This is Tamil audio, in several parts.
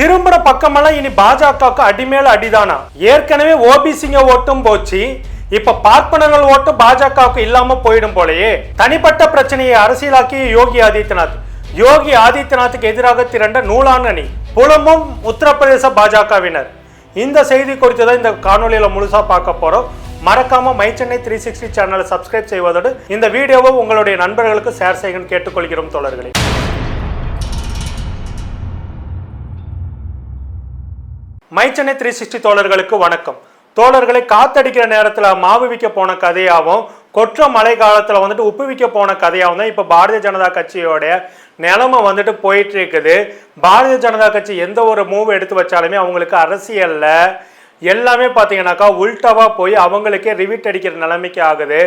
திரும்புற பக்கமெல்லாம் இனி பாஜகவுக்கு அடிமேல அடிதானா? ஏற்கனவே ஓபிசிங்க ஓட்டும் போச்சு. இப்ப பார்ப்பனர்கள் ஓட்டும் பாஜகவுக்கு இல்லாம போயிடும் போலயே. தனிப்பட்ட பிரச்சனையை அரசியலாக்கிய யோகி ஆதித்யநாத். யோகி ஆதித்யநாத்துக்கு எதிராக திரண்ட நூலான் புலமும் புலம்பும் உத்தரப்பிரதேச பாஜகவினர். இந்த செய்தி குறித்து தான் இந்த காணொலியில முழுசா பார்க்க போறோம். மறக்காம மை சென்னை த்ரீ சிக்ஸ்டி சேனலை சப்ஸ்கிரைப் செய்வதோடு இந்த வீடியோவை உங்களுடைய நண்பர்களுக்கு ஷேர் செய்யுங்கன்னு கேட்டுக்கொள்கிறோம் தோழர்களே. மை த்ரீ சிக்ஸ்டி தோழர்களுக்கு வணக்கம். தோழர்களை காத்தடிக்கிற நேரத்தில் மாவு விற்க போன கதையாகவும் கொற்ற மழை காலத்தில் வந்துட்டு உப்பு விற்க போன கதையாகவும் தான் இப்போ பாரதிய ஜனதா கட்சியோடைய நிலைமை வந்துட்டு போயிட்டு இருக்குது பாரதிய ஜனதா கட்சி எந்த ஒரு மூவ் எடுத்து வச்சாலுமே அவங்களுக்கு அரசியலில் எல்லாமே பார்த்தீங்கன்னாக்கா உல்டாவாக போய் அவங்களுக்கே ரிவிட் அடிக்கிற நிலைமைக்கு ஆகுது.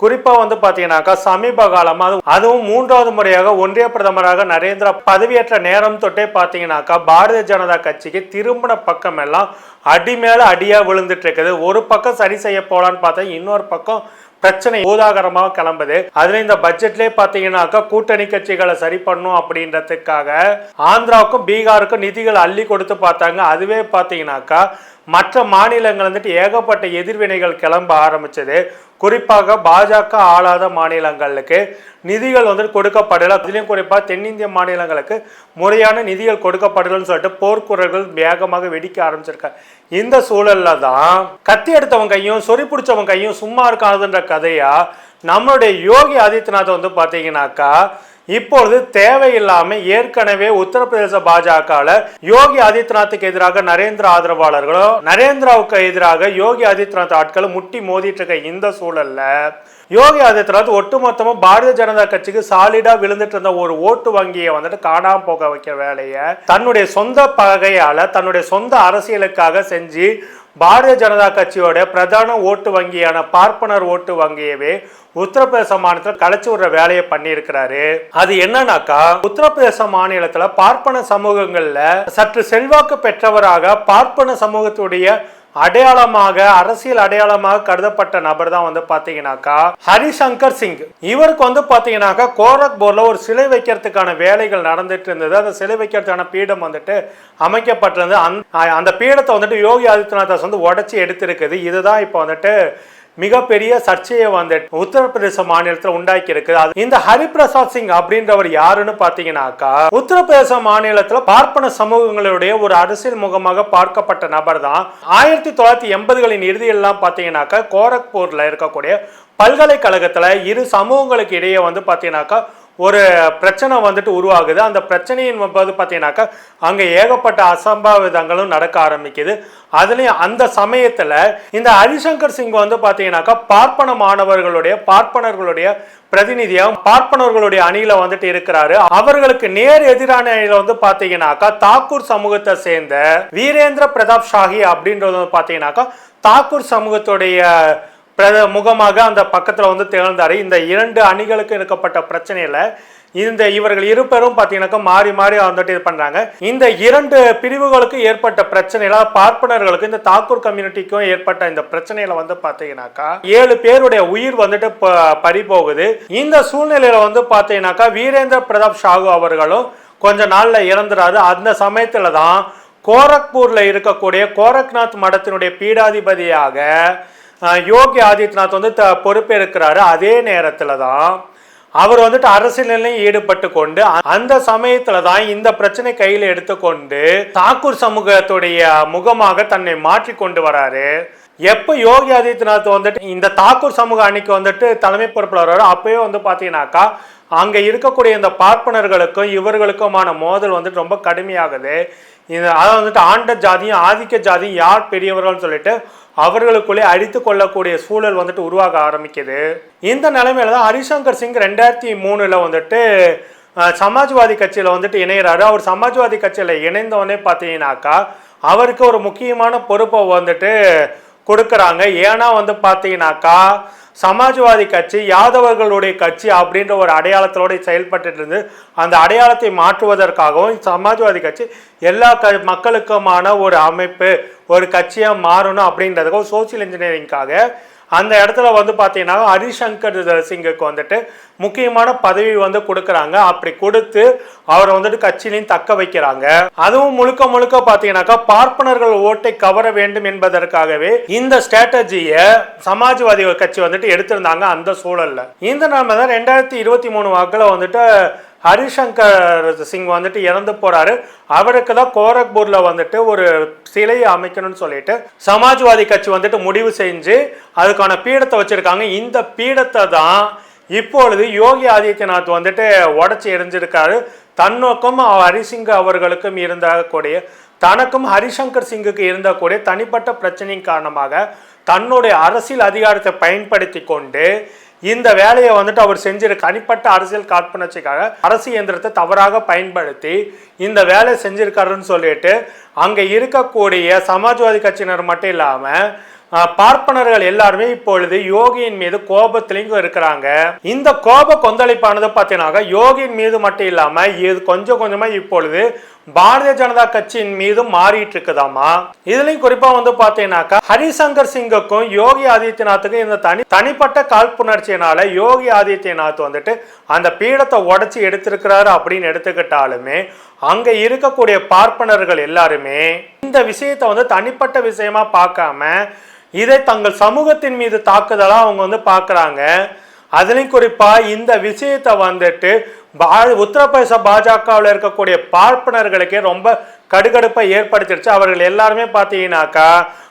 குறிப்பாக வந்து பார்த்தீங்கன்னாக்கா சமீப காலமாக அதுவும் மூன்றாவது முறையாக ஒன்றிய பிரதமராக நரேந்திரா பதவியேற்ற நேரம் தொட்டே பார்த்தீங்கன்னாக்கா பாரதிய ஜனதா கட்சிக்கு திரும்பின பக்கம் எல்லாம் அடி மேலே அடியாக விழுந்துட்டு இருக்குது ஒரு பக்கம் சரி செய்ய போகலான்னு பார்த்தா இன்னொரு பக்கம் பிரச்சனை ஊதாகரமாக கிளம்புது. அதுல இந்த பட்ஜெட்லேயே பார்த்தீங்கன்னாக்கா கூட்டணி கட்சிகளை சரி பண்ணும் அப்படின்றதுக்காக ஆந்திராவுக்கும் பீகாருக்கும் நிதிகள் அள்ளி கொடுத்து பார்த்தாங்க. அதுவே பார்த்தீங்கன்னாக்கா மற்ற மாநிலங்கள் வந்துட்டு ஏகப்பட்ட எதிர்வினைகள் கிளம்ப ஆரம்பிச்சது. குறிப்பாக பாஜக ஆளாத மாநிலங்களுக்கு நிதிகள் வந்துட்டு கொடுக்கப்படல. அதுலேயும் குறிப்பாக தென்னிந்திய மாநிலங்களுக்கு முறையான நிதிகள் கொடுக்கப்படலன்னு சொல்லிட்டு போர்க்குறர்கள் வேகமாக வெடிக்க ஆரம்பிச்சிருக்காங்க. இந்த சூழல்ல தான் கத்தி எடுத்தவங்க கையும் சொறி பிடிச்சவன் கையும் சும்மா இருக்காதுன்ற கதையாக நம்மளுடைய யோகி ஆதித்யநாத் வந்து பார்த்தீங்கன்னாக்கா இப்பொழுது தேவையில்லாம ஏற்கனவே உத்தரப்பிரதேச பாஜகவில் யோகி ஆதித்யநாத்துக்கு எதிராக நரேந்திர ஆதரவாளர்களும் நரேந்திராவுக்கு எதிராக யோகி ஆதித்யநாத் ஆட்களும் முட்டி மோதிட்டு இருக்க இந்த சூழல்ல யோகி ஆதித்யநாத் ஒட்டுமொத்தமா பாரதிய ஜனதா கட்சிக்கு சாலிடா விழுந்துட்டு இருந்த ஒரு ஓட்டு வங்கியை வந்துட்டு காணாம போக வைக்க வேலையை தன்னுடைய சொந்த பகையால தன்னுடைய சொந்த அரசியலுக்காக செஞ்சு பாரதிய ஜனதா கட்சியோட பிரதான ஓட்டு வங்கியான பார்ப்பனர் ஓட்டு வங்கியவே உத்தரப்பிரதேச மாநிலத்தில் கலைச்சு விடுற வேலையை பண்ணியிருக்கிறாரு. அது என்னன்னாக்கா உத்தரப்பிரதேச மாநிலத்தில் பார்ப்பன சமூகங்களில் சற்று செல்வாக்கு பெற்றவராக பார்ப்பன சமூகத்துடைய அடையாளமாக அரசியல் அடையாளமாக கருதப்பட்ட நபர் தான் வந்து பாத்தீங்கன்னாக்கா ஹரிசங்கர் சிங். இவருக்கு வந்து பாத்தீங்கன்னாக்கா கோரக்பூர்ல ஒரு சிலை வைக்கிறதுக்கான வேலைகள் நடந்துட்டு இருந்தது. அந்த சிலை வைக்கிறதுக்கான பீடம் வந்துட்டு அமைக்கப்பட்டிருந்தது. அந்த அந்த பீடத்தை வந்துட்டு யோகி ஆதித்யநாத் வந்து உடச்சி எடுத்திருக்குது. இதுதான் இப்போ வந்துட்டு மிகப்பெரிய சர்ச்சையை வந்து உத்தரப்பிரதேச மாநிலத்தில் உண்டாக்கி இருக்குது அது இந்த ஹரிபிரசாத் சிங் அப்படின்றவர் யாருன்னு பாத்தீங்கன்னாக்கா உத்தரப்பிரதேச மாநிலத்தில் பார்ப்பன சமூகங்களுடைய ஒரு அரசியல் முகமாக பார்க்கப்பட்ட நபர் தான் ஆயிரத்தி தொள்ளாயிரத்தி எண்பதுகளின் இறுதியெல்லாம் பார்த்தீங்கன்னாக்கா கோரக்பூர்ல இருக்கக்கூடிய பல்கலைக்கழகத்தில் இரு சமூகங்களுக்கு இடையே வந்து பார்த்தீங்கன்னாக்கா ஒரு பிரச்சனை வந்துட்டு உருவாகுது. அந்த பிரச்சனையின் போது பார்த்தீங்கன்னாக்கா அங்கே ஏகப்பட்ட அசம்பாவிதங்களும் நடக்க ஆரம்பிக்குது. அதுலேயும் அந்த சமயத்தில் இந்த ஹரிசங்கர் சிங் வந்து பார்த்தீங்கன்னாக்கா பார்ப்பன மாணவர்களுடைய பார்ப்பனர்களுடைய பிரதிநிதியாக பார்ப்பனர்களுடைய அணியில் வந்துட்டு இருக்கிறாரு. அவர்களுக்கு நேர் எதிரான அணியில் வந்து பார்த்தீங்கன்னாக்கா தாக்கூர் சமூகத்தை சேர்ந்த வீரேந்திர பிரதாப் ஷாஹி அப்படின்றது வந்து பார்த்தீங்கன்னாக்கா தாக்கூர் சமூகத்துடைய பிரத முகமாக அந்த பக்கத்தில் வந்து திகழ்ந்தார். இந்த இரண்டு அணிகளுக்கு இருக்கப்பட்ட பிரச்சனையில் இந்த இவர்கள் இருப்பரும் பார்த்தீங்கன்னாக்கா மாறி மாறி வந்துட்டு இது பண்ணுறாங்க இந்த இரண்டு பிரிவுகளுக்கு ஏற்பட்ட பிரச்சனையில பார்ப்பனர்களுக்கு இந்த தாக்கூர் கம்யூனிட்டிக்கும் ஏற்பட்ட இந்த பிரச்சனையில வந்து பார்த்தீங்கன்னாக்கா ஏழு பேருடைய உயிர் வந்துட்டு ப- பறி போகுது இந்த சூழ்நிலையில வந்து பார்த்தீங்கன்னாக்கா வீரேந்திர பிரதாப் ஷாகு அவர்களும் கொஞ்ச நாளில் இறந்துறாரு. அந்த சமயத்தில் தான் கோரக்பூரில் இருக்கக்கூடிய கோரக்நாத் மடத்தினுடைய பீடாதிபதியாக யோகி ஆதித்யநாத் வந்து த பொறுப்பேற்கிறாரு. அதே நேரத்தில் தான் அவர் வந்துட்டு அரசியலையும் ஈடுபட்டு கொண்டு அந்த சமயத்துல தான் இந்த பிரச்சனை கையில் எடுத்துக்கொண்டு தாக்கூர் சமூகத்துடைய முகமாக தன்னை மாற்றி கொண்டு வராரு. எப்போ யோகி ஆதித்யநாத் வந்துட்டு இந்த தாக்கூர் சமூக அன்னைக்கு வந்துட்டு தலைமை பொறுப்பில் வர்றாரோ அப்பயே வந்து பார்த்தீங்கன்னாக்கா அங்கே இருக்கக்கூடிய இந்த பார்ப்பனர்களுக்கும் இவர்களுக்குமான மோதல் வந்துட்டு ரொம்ப கடுமையாகுது. இது அதை வந்துட்டு ஆண்ட ஜாதியும் ஆதிக்க ஜாதியும் யார் பெரியவர்கள்னு சொல்லிட்டு அவர்களுக்குள்ளே அடித்து கொள்ளக்கூடிய சூழல் வந்துட்டு உருவாக ஆரம்பிக்குது. இந்த நிலைமையில தான் ஹரிசங்கர் சிங் ரெண்டாயிரத்தி மூணில் வந்துட்டு சமாஜ்வாதி கட்சியில் வந்துட்டு இணைகிறாரு அவர் சமாஜ்வாதி கட்சியில் இணைந்தவொடனே பார்த்தீங்கன்னாக்கா அவருக்கு ஒரு முக்கியமான பொறுப்பை வந்துட்டு கொடுக்குறாங்க. ஏன்னா வந்து பார்த்தீங்கன்னாக்கா சமாஜ்வாதி கட்சி யாதவர்களுடைய கட்சி அப்படின்ற ஒரு அடையாளத்தோடு செயல்பட்டு இருந்து அந்த அடையாளத்தை மாற்றுவதற்காகவும் சமாஜ்வாதி கட்சி எல்லா க மக்களுக்குமான ஒரு அமைப்பு ஒரு கட்சியாக மாறணும் அப்படின்றதுக்காக சோசியல் இன்ஜினியரிங்காக அந்த இடத்துல வந்து பார்த்தீங்கன்னா ஹரிசங்கர் சிங்குக்கு வந்துட்டு முக்கியமான பதவி வந்து கொடுக்குறாங்க. அப்படி கொடுத்து அவரை வந்துட்டு கட்சியிலையும் தக்க வைக்கிறாங்க. அதுவும் முழுக்க முழுக்க பார்த்தீங்கன்னாக்கா பார்ப்பனர்கள் ஓட்டை கவர வேண்டும் என்பதற்காகவே இந்த ஸ்ட்ராட்டஜியை சமாஜ்வாதி கட்சி வந்துட்டு எடுத்திருந்தாங்க அந்த சூழலில். இந்த நாம தான் ரெண்டாயிரத்தி இருபத்தி மூணு வாக்கில் வந்துட்டு ஹரிசங்கர் சிங் வந்துட்டு இறந்து போறாரு. அவருக்கு தான் கோரக்பூர்ல வந்துட்டு ஒரு சிலையை அமைக்கணும்னு சொல்லிட்டு சமாஜ்வாதி கட்சி வந்துட்டு முடிவு செஞ்சு அதுக்கான பீடத்தை வச்சிருக்காங்க. இந்த பீடத்தை தான் இப்பொழுது யோகி ஆதித்யநாத் வந்துட்டு உடச்சி எரிஞ்சிருக்காரு தன்னோக்கம் ஹரிசிங் அவர்களுக்கும் இருந்தக்கூடிய தனக்கும் ஹரிசங்கர் சிங்குக்கு இருந்தக்கூடிய தனிப்பட்ட பிரச்சனையின் காரணமாக தன்னுடைய அரசியல் அதிகாரத்தை பயன்படுத்தி கொண்டு இந்த வேலையை வந்துட்டு அவர் செஞ்சிரு தனிப்பட்ட அரசியல் காழ்ப்புணர்ச்சிக்காக அரசு இயந்திரத்தை தவறாக பயன்படுத்தி இந்த வேலையை செஞ்சிருக்காருன்னு சொல்லிட்டு அங்கே இருக்கக்கூடிய சமாஜ்வாதி கட்சியினர் மட்டும் இல்லாமல் பார்ப்பனர்கள் எல்லாருமே இப்பொழுது யோகியின் மீது கோபத்திலையும் இருக்கிறாங்க. இந்த கோப கொந்தளிப்பானது பார்த்தீங்கன்னாக்கா யோகியின் மீது மட்டும் இல்லாமல் இது கொஞ்சம் கொஞ்சமாக இப்பொழுது பாரதிய ஜனதா கட்சியின் மீது மாறிட்டு இருக்குதாமா இதுலயும் குறிப்பா வந்து பாத்தீங்கன்னாக்கா ஹரிசங்கர் சிங்குக்கும் யோகி ஆதித்யநாத்துக்கும் இந்த தனி தனிப்பட்ட காழ்ப்புணர்ச்சியினால யோகி ஆதித்யநாத் வந்துட்டு அந்த பீடத்தை உடச்சி எடுத்திருக்கிறாரு அப்படின்னு எடுத்துக்கிட்டாலுமே அங்க இருக்கக்கூடிய பார்ப்பனர்கள் எல்லாருமே இந்த விஷயத்தை வந்து தனிப்பட்ட விஷயமா பார்க்காம இதை தங்கள் சமூகத்தின் மீது தாக்குதலா அவங்க வந்து பாக்குறாங்க அதுலேயும் குறிப்பாக இந்த விஷயத்தை வந்துட்டு பா- உத்தரப்பிரதேச பாஜகவில் இருக்கக்கூடிய பார்ப்பனர்களுக்கே ரொம்ப கடுகடுப்பை ஏற்படுத்திடுச்சு. அவர்கள் எல்லாருமே பார்த்தீங்கன்னாக்கா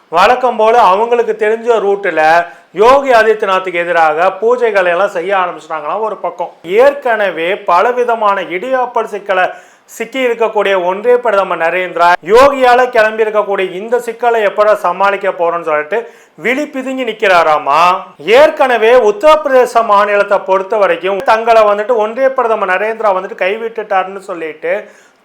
வழக்கம் போல் அவங்களுக்கு தெரிஞ்ச ரூட்டில் யோகி ஆதித்யநாத்துக்கு எதிராக பூஜைகளை எல்லாம் செய்ய ஆரம்பிச்சிட்டாங்களாம் ஒரு பக்கம். ஏற்கனவே பலவிதமான இடியாப்பல் சிக்கலை சிக்கி இருக்கக்கூடிய ஒன்றே பிரதமர் நரேந்திரா யோகியால கிளம்பி இருக்கக்கூடிய இந்த சிக்கலை எப்பட சமாளிக்க போறோம்னு சொல்லிட்டு விழி பிதுங்கி நிக்கிறாராமா? ஏற்கனவே உத்தரப்பிரதேச மாநிலத்தை பொறுத்த வரைக்கும் தங்களை வந்துட்டு ஒன்றிய பிரதமர் நரேந்திரா வந்துட்டு கைவிட்டுட்டாருன்னு சொல்லிட்டு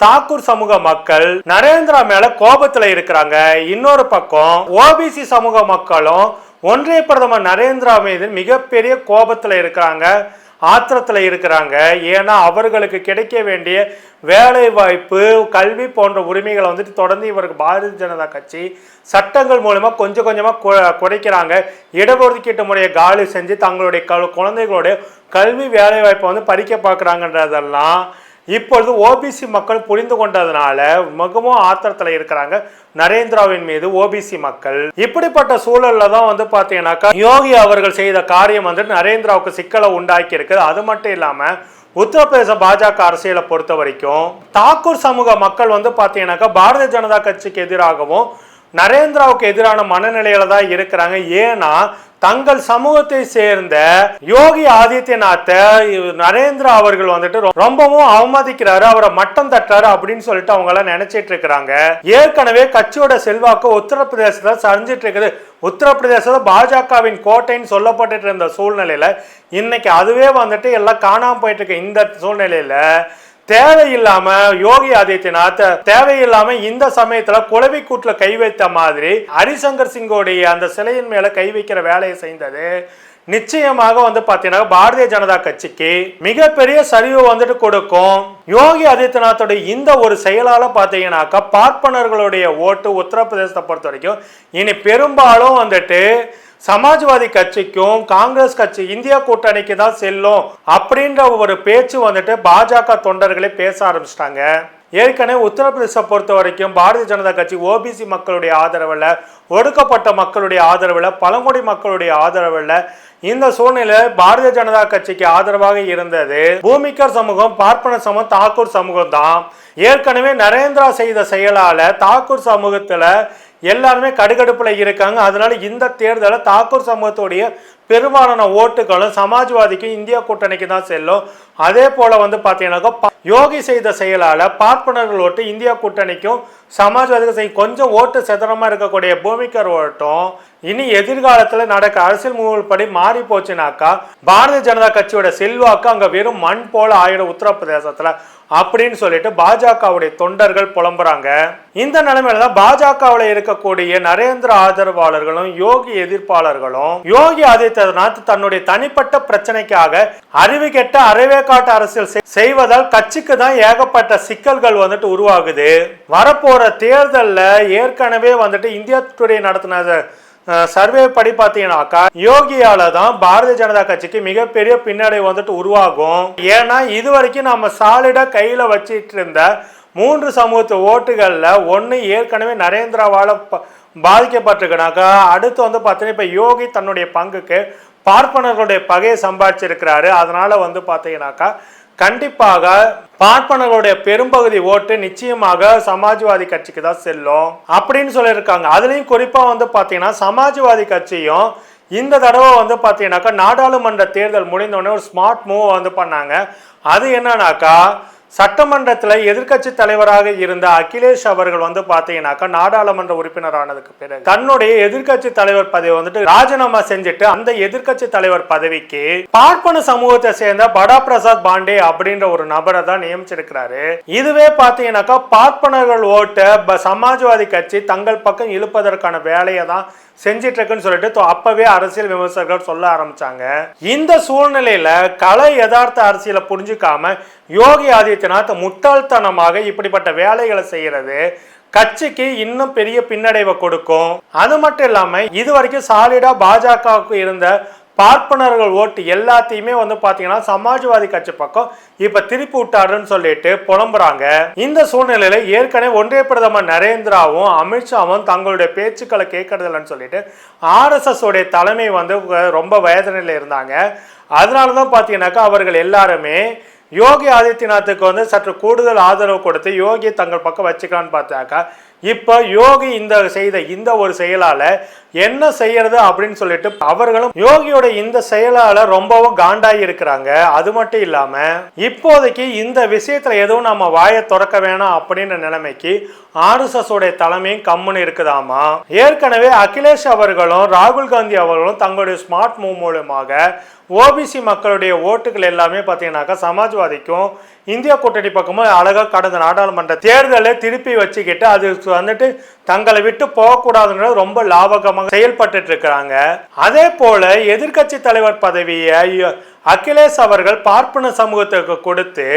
தாக்கூர் சமூக மக்கள் நரேந்திரா மேல கோபத்துல இருக்கிறாங்க. இன்னொரு பக்கம் ஓபிசி சமூக மக்களும் ஒன்றிய பிரதமர் நரேந்திரா மீது மிகப்பெரிய கோபத்துல இருக்கிறாங்க. ஆத்திரத்தில் இருக்கிறாங்க. ஏன்னா அவர்களுக்கு கிடைக்க வேண்டிய வேலை வாய்ப்பு கல்வி போன்ற உரிமைகளை வந்துட்டு தொடர்ந்து இவருக்கு பாரதிய ஜனதா கட்சி சட்டங்கள் மூலமா கொஞ்சம் கொஞ்சமாக கு- குறைக்கிறாங்க. இடஒதுக்கீட்டு முறையை காலி செஞ்சு தங்களுடைய க குழந்தைகளுடைய கல்வி வேலை வாய்ப்பை வந்து பறிக்க பார்க்குறாங்கன்றதெல்லாம் இப்பொழுது ஓபிசி மக்கள் புரிந்து கொண்டதுனால மிகவும் ஆத்திரத்தில் இருக்கிறாங்க. நரேந்திராவின் மீது ஓபிசி மக்கள். இப்படிப்பட்ட சூழல்ல தான் வந்து பாத்தீங்கன்னாக்கா யோகி அவர்கள் செய்த காரியம் வந்துட்டு நரேந்திராவுக்கு சிக்கலை உண்டாக்கி இருக்குது. அது மட்டும் இல்லாம உத்தரப்பிரதேச பாஜக அரசியலை பொறுத்த வரைக்கும் தாக்கூர் சமூக மக்கள் வந்து பாத்தீங்கன்னாக்கா பாரதிய ஜனதா கட்சிக்கு எதிராகவும் நரேந்திராவுக்கு எதிரான மனநிலையில தான் இருக்கிறாங்க. ஏன்னா தங்கள் சமூகத்தை சேர்ந்த யோகி ஆதித்யநாத்தை நரேந்திரா அவர்கள் வந்துட்டு ரொ- ரொம்பவும் அவமதிக்கிறாரு அவரை மட்டம் தட்டுறாரு அப்படின்னு சொல்லிட்டு அவங்க எல்லாம் நினைச்சிட்டு இருக்கிறாங்க. ஏற்கனவே கட்சியோட செல்வாக்கு உத்தரப்பிரதேசத்துல சரிஞ்சிட்டு இருக்குது. உத்தரப்பிரதேசத்தில் பாஜகவின் கோட்டைன்னு சொல்லப்பட்டுட்டு இருந்த சூழ்நிலையில இன்னைக்கு அதுவே வந்துட்டு எல்லாம் காணாமல் போயிட்டு இருக்கு. இந்த சூழ்நிலையில தேவையில்லாம யோகி ஆதித்யநாத் தேவையில்லாம இந்த சமயத்துல குளவி கூட்டுல கை வைத்த மாதிரி ஹரிசங்கர் சிங்கோடைய அந்த சிலையின் மேல கை வைக்கிற வேலையை செய்தது. நிச்சயமாக வந்து பாத்தீங்கன்னா பாரதிய ஜனதா கட்சிக்கு மிகப்பெரிய சரிவு வந்துட்டு கொடுக்கும். யோகி ஆதித்யநாத்தோட இந்த ஒரு செயலால பாத்தீங்கன்னாக்கா பார்ப்பனர்களுடைய ஓட்டு உத்தரப்பிரதேசத்தை பொறுத்த வரைக்கும் இனி பெரும்பாலும் வந்துட்டு சமாஜ்வாதி கட்சிக்கும் காங்கிரஸ் கட்சி இந்தியா கூட்டணிக்கு தான் செல்லும் அப்படின்ற ஒரு பேச்சு வந்துட்டு பாஜக தொண்டர்களே பேச ஆரம்பிச்சிட்டாங்க. ஏற்கனவே உத்தரப்பிரதேச பொறுத்த வரைக்கும் பாரதிய ஜனதா கட்சி ஓபிசி மக்களுடைய ஆதரவில் ஒடுக்கப்பட்ட மக்களுடைய ஆதரவில் பழங்குடி மக்களுடைய ஆதரவில் இந்த சூழ்நிலை பாரதிய ஜனதா கட்சிக்கு ஆதரவாக இருந்தது. பூமிக்கர் சமூகம் பார்ப்பன சமூகம் தாக்கூர் சமூகம் தான் ஏற்கனவே நரேந்திரா செய்த செயலால தாக்கூர் சமூகத்துல எல்லாருமே கடுகடுப்புல இருக்காங்க. அதனால இந்த தேர்தலை தாக்கூர் சமூகத்துடைய பெரும்பாலான ஓட்டுகளும் சமாஜ்வாதிக்கும் இந்தியா கூட்டணிக்கு தான் செல்லும். அதே போல வந்து பார்த்தீங்கன்னாக்கா யோகி செய்த செயலால பார்ப்பனர்கள் ஓட்டு இந்தியா கூட்டணிக்கும் சமாஜ்வாதிக்கும் செய் கொஞ்சம் ஓட்டு செதறமா இருக்கக்கூடிய பூமிக்கர் ஓட்டம் இனி எதிர்காலத்துல நடக்க அரசியல் முகப்படி படி மாறி போச்சுனாக்கா பாரதிய ஜனதா கட்சியோட செல்வாக்கு அங்க வெறும் மண் போல ஆயிடும் உத்தரப்பிரதேசத்துல அப்படின்னு சொல்லிட்டு பாஜகவுடைய தொண்டர்கள் புலம்புறாங்க. இந்த நிலைமையில தான் பாஜகவில் இருக்கக்கூடிய நரேந்திர ஆதரவாளர்களும் யோகி எதிர்ப்பாளர்களும் யோகி ஆதித்யநாத் தன்னுடைய தனிப்பட்ட பிரச்சனைக்காக அறிவு கெட்ட அறவே காட்டு அரசியல் செய்வதால் கட்சிக்கு தான் ஏகப்பட்ட சிக்கல்கள் வந்துட்டு உருவாகுது. வரப்போற தேர்தலில் ஏற்கனவே வந்துட்டு இந்தியா டுடே நடத்தின சர்வே படி பார்த்தீங்கன்னாக்கா யோகியால தான் பாரதிய ஜனதா கட்சிக்கு மிகப்பெரிய பின்னடைவு வந்துட்டு உருவாகும். ஏன்னா இது வரைக்கும் நம்ம சாலிடாக கையில் வச்சிட்டு இருந்த மூன்று சமூகத்து ஓட்டுகளில் ஒன்று ஏற்கனவே நரேந்திராவால் பாதிக்கப்பட்டிருக்குனாக்கா அடுத்து வந்து பார்த்தீங்கன்னா இப்போ யோகி தன்னுடைய பங்குக்கு பார்ப்பனர்களுடைய பகையை சம்பாதிச்சிருக்கிறாரு. அதனால் வந்து பார்த்தீங்கன்னாக்கா கண்டிப்பாக பார்ப்பனர்களுடைய பெரும்பகுதி ஓட்டு நிச்சயமாக சமாஜ்வாதி கட்சிக்கு தான் செல்லும் அப்படின்னு சொல்லியிருக்காங்க. அதுலேயும் குறிப்பாக வந்து பார்த்தீங்கன்னா சமாஜ்வாதி கட்சியும் இந்த தடவை வந்து பார்த்தீங்கன்னாக்கா நாடாளுமன்ற தேர்தல் முடிந்தோடனே ஒரு ஸ்மார்ட் மூவ் வந்து பண்ணாங்க. அது என்னன்னாக்கா சட்டமன்றத்தில் எதிர்கட்சி தலைவராக இருந்த அகிலேஷ் அவர்கள் வந்து பார்த்தீங்கன்னாக்கா நாடாளுமன்ற உறுப்பினர் ஆனதுக்கு பிறகு தன்னுடைய எதிர்க்கட்சி தலைவர் பதவி வந்துட்டு ராஜினாமா செஞ்சுட்டு அந்த எதிர்கட்சி தலைவர் பதவிக்கு பார்ப்பன சமூகத்தை சேர்ந்த படா பிரசாத் பாண்டே அப்படின்ற ஒரு நபரை தான் நியமிச்சிருக்கிறாரு. இதுவே பார்த்தீங்கன்னாக்கா பார்ப்பனர்கள் ஓட்ட சமாஜ்வாதி கட்சி தங்கள் பக்கம் இழுப்பதற்கான வேலையை தான் செஞ்சிட்டு இருக்குன்னு சொல்லிட்டு அப்பவே அரசியல் விமர்சகர்கள் சொல்ல ஆரம்பிச்சாங்க. இந்த சூழ்நிலையில கலை யதார்த்த அரசியலை புரிஞ்சுக்காம யோகி ஆதித்ய ஆதித்யநாத் முட்டாள்தனமாக இப்படிப்பட்ட வேலைகளை செய்யறது கட்சிக்கு இன்னும் பெரிய பின்னடைவை கொடுக்கும். அது மட்டும் இல்லாம இது வரைக்கும் சாலிடா பாஜகவுக்கு இருந்த பார்ப்பனர்கள் ஓட்டு எல்லாத்தையுமே வந்து பாத்தீங்கன்னா சமாஜ்வாதி கட்சி பக்கம் இப்ப திருப்பி விட்டாருன்னு சொல்லிட்டு புலம்புறாங்க. இந்த சூழ்நிலையில ஏற்கனவே ஒன்றிய பிரதமர் நரேந்திராவும் அமித்ஷாவும் தங்களுடைய பேச்சுக்களை கேட்கறதில்லன்னு சொல்லிட்டு ஆர்எஸ்எஸ் உடைய தலைமை வந்து ரொம்ப வயதனையில் இருந்தாங்க. அதனால தான் பார்த்தீங்கன்னாக்கா அவர்கள் எல்லாருமே யோகி ஆதித்யநாத்துக்கு வந்து சற்று கூடுதல் ஆதரவு கொடுத்து யோகி தங்கள் பக்கம் வச்சுக்கலான்னு பார்த்தாக்கா இப்போ யோகி இந்த செய்த இந்த ஒரு செயலால் என்ன செய்யறது அப்படின்னு சொல்லிட்டு அவர்களும் யோகியோட இந்த செயலால் ரொம்பவும் காண்டாகி இருக்கிறாங்க. அது மட்டும் இல்லாமல் இப்போதைக்கு இந்த விஷயத்தில் எதுவும் நம்ம வாயை திறக்க வேணாம் அப்படின்ற நிலைமைக்கு ஆர்எஸ்எஸ் உடைய தலைமையும் கம்முன்னு இருக்குதாமா? ஏற்கனவே அகிலேஷ் அவர்களும் ராகுல் காந்தி அவர்களும் தங்களுடைய ஸ்மார்ட் மூவ் மூலமாக ஓபிசி மக்களுடைய ஓட்டுகள் எல்லாமே பார்த்தீங்கன்னாக்கா சமாஜ்வாதிக்கும் இந்தியா கூட்டணி பக்கமும் அழகாக கடந்த நாடாளுமன்ற தேர்தலை திருப்பி வச்சுக்கிட்டு அது வந்துட்டு தங்களை விட்டு போகக்கூடாதுன்றது ரொம்ப லாபகமாக செயல்பட்டு இருக்கிறாங்க. அதே போல எதிர்க்கட்சி தலைவர் பதவியை அகிலேஷ் அவர்கள் பார்ப்பன சமூகத்துக்கு கொடுத்து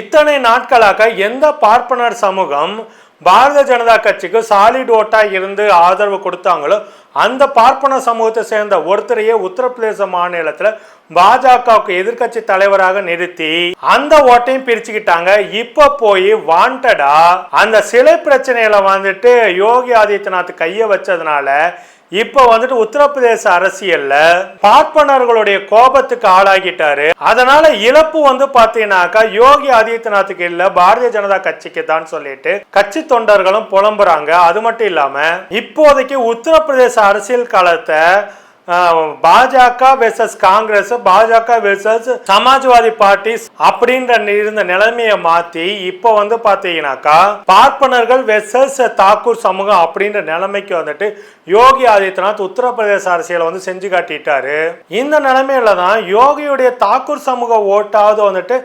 இத்தனை நாட்களாக எந்த பார்ப்பனர் சமூகம் பாரதிய ஜனதா கட்சிக்கு சாலிட் ஓட்டா இருந்து ஆதரவு கொடுத்தாங்களோ அந்த பார்ப்பன சமூகத்தை சேர்ந்த ஒருத்தரையே உத்தரப்பிரதேச மாநிலத்துல பாஜகவுக்கு எதிர்க்கட்சி தலைவராக நிறுத்தி அந்த ஓட்டையும் பிரிச்சுக்கிட்டாங்க. இப்ப போய் வாண்டடா அந்த சிலை பிரச்சனையில வந்துட்டு யோகி ஆதித்யநாத் கைய வச்சதுனால இப்போ வந்துட்டு உத்தரப்பிரதேச அரசியல்ல பார்ப்பனர்களுடைய கோபத்துக்கு ஆளாகிட்டாரு. அதனால இழப்பு வந்து பாத்தீங்கன்னாக்கா யோகி ஆதித்யநாத்துக்கு இல்ல பாரதிய ஜனதா கட்சிக்கு தான் சொல்லிட்டு கட்சி தொண்டர்களும் புலம்புறாங்க. அது மட்டும் இல்லாம இப்போதைக்கு உத்தரப்பிரதேச அரசியல் காலத்தை பாஜக வெர்சஸ் காங்கிரஸ் பாஜக வெர்சஸ் சமாஜ்வாதி பார்ட்டி அப்படின்ற இருந்த நிலைமையை மாத்தி இப்போ வந்து பாத்தீங்கன்னாக்கா பார்ப்பனர்கள் வெர்சஸ் தாக்கூர் சமூகம் அப்படின்ற நிலைமைக்கு வந்துட்டு யோகி ஆதித்யநாத் உத்தரப்பிரதேச அரசியலை வந்து செஞ்சு காட்டிட்டாரு. இந்த நிலைமையில தான் யோகியுடைய தாக்கூர் சமூக ஓட்டாவது வந்துட்டு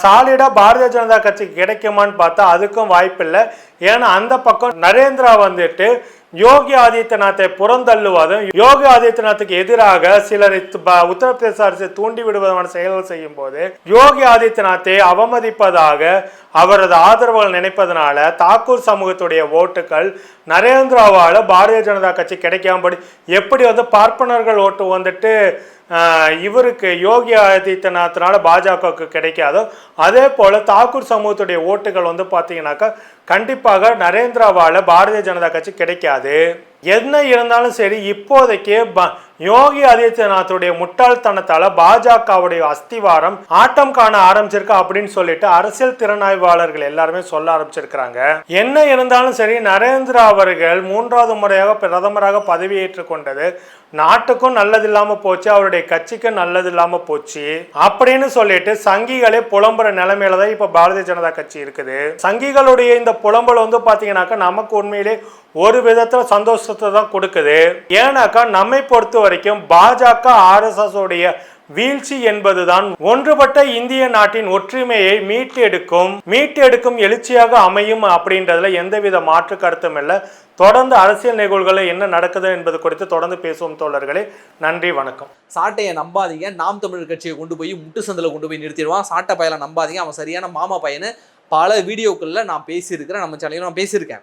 சாலிடா பாரதிய ஜனதா கட்சிக்கு கிடைக்குமான்னு பார்த்தா அதுக்கும் வாய்ப்பில்லை. ஏன்னா அந்த பக்கம் நரேந்திரா வந்துட்டு யோகி ஆதித்யநாத்தை புறந்தள்ளுவதும் யோகி ஆதித்யநாத்துக்கு எதிராக சிலர் ப- உத்தரப்பிரதேச அரசை தூண்டி விடுவதான செயல்கள் செய்யும் போது யோகி ஆதித்யநாத்தை அவமதிப்பதாக அவரது ஆதரவுகள் நினைப்பதனால தாக்கூர் சமூகத்துடைய ஓட்டுகள் நரேந்திராவால் பாரதிய ஜனதா கட்சி கிடைக்காமபடி எப்படி வந்து பார்ப்பனர்கள் ஓட்டு வந்துட்டு இவருக்கு யோகி ஆதித்யநாத்னால பாஜகவுக்கு கிடைக்காதோ. அதே போல தாக்கூர் சமூகத்துடைய ஓட்டுகள் வந்து பார்த்தீங்கன்னாக்கா கண்டிப்பாக நரேந்திராவால பாரதிய ஜனதா கட்சி கிடைக்காது. என்ன இருந்தாலும் சரி இப்போதைக்கு ப- யோகி ஆதித்யநாத்துடைய முட்டாள்தனத்தால் பாஜகவுடைய அஸ்திவாரம் ஆட்டம் காண ஆரம்பிச்சிருக்கு அப்படின்னு சொல்லிட்டு அரசியல் திறனாய்வாளர்கள் எல்லாருமே சொல்ல ஆரம்பிச்சிருக்கிறாங்க. என்ன இருந்தாலும் சரி நரேந்திரா அவர்கள் மூன்றாவது முறையாக பிரதமராக பதவியேற்றுக் கொண்டது. நாட்டுக்கும் நல்லது இல்லாமல் போச்சு அவருடைய கட்சிக்கும் நல்லது இல்லாமல் போச்சு அப்படின்னு சொல்லிட்டு சங்கிகளே புலம்புற நிலைமையில தான் இப்போ பாரதிய ஜனதா கட்சி இருக்குது. சங்கிகளுடைய இந்த புலம்பல் வந்து பார்த்தீங்கன்னாக்கா நமக்கு உண்மையிலே ஒரு விதத்தில் சந்தோஷத்தை தான் கொடுக்குது. ஏன்னாக்கா நம்மை பொறுத்த வரைக்கும் பாஜக ஆர்எஸ்எஸ் உடைய வீழ்ச்சி என்பதுதான் ஒன்றுபட்ட இந்திய நாட்டின் ஒற்றுமையை மீட்டெடுக்கும் மீட்டெடுக்கும் எழுச்சியாக அமையும் அப்படின்றதுல எந்தவித மாற்று கருத்தும் இல்லை. தொடர்ந்து அரசியல் நிகழ்வுகளில் என்ன நடக்குது என்பது குறித்து தொடர்ந்து பேசுவோம் தோழர்களே. நன்றி வணக்கம். சாட்டையை நம்பாதீங்க. நாம் தமிழர் கட்சியை கொண்டு போய் முட்டு சந்தில் கொண்டு போய் நிறுத்திடுவான். சாட்டை பயலை நம்பாதீங்க. அவன் சரியான மாமா பையனு பல வீடியோக்களில் நான் பேசியிருக்கிறேன். நம்ம சேனலில் நான் பேசியிருக்கேன்.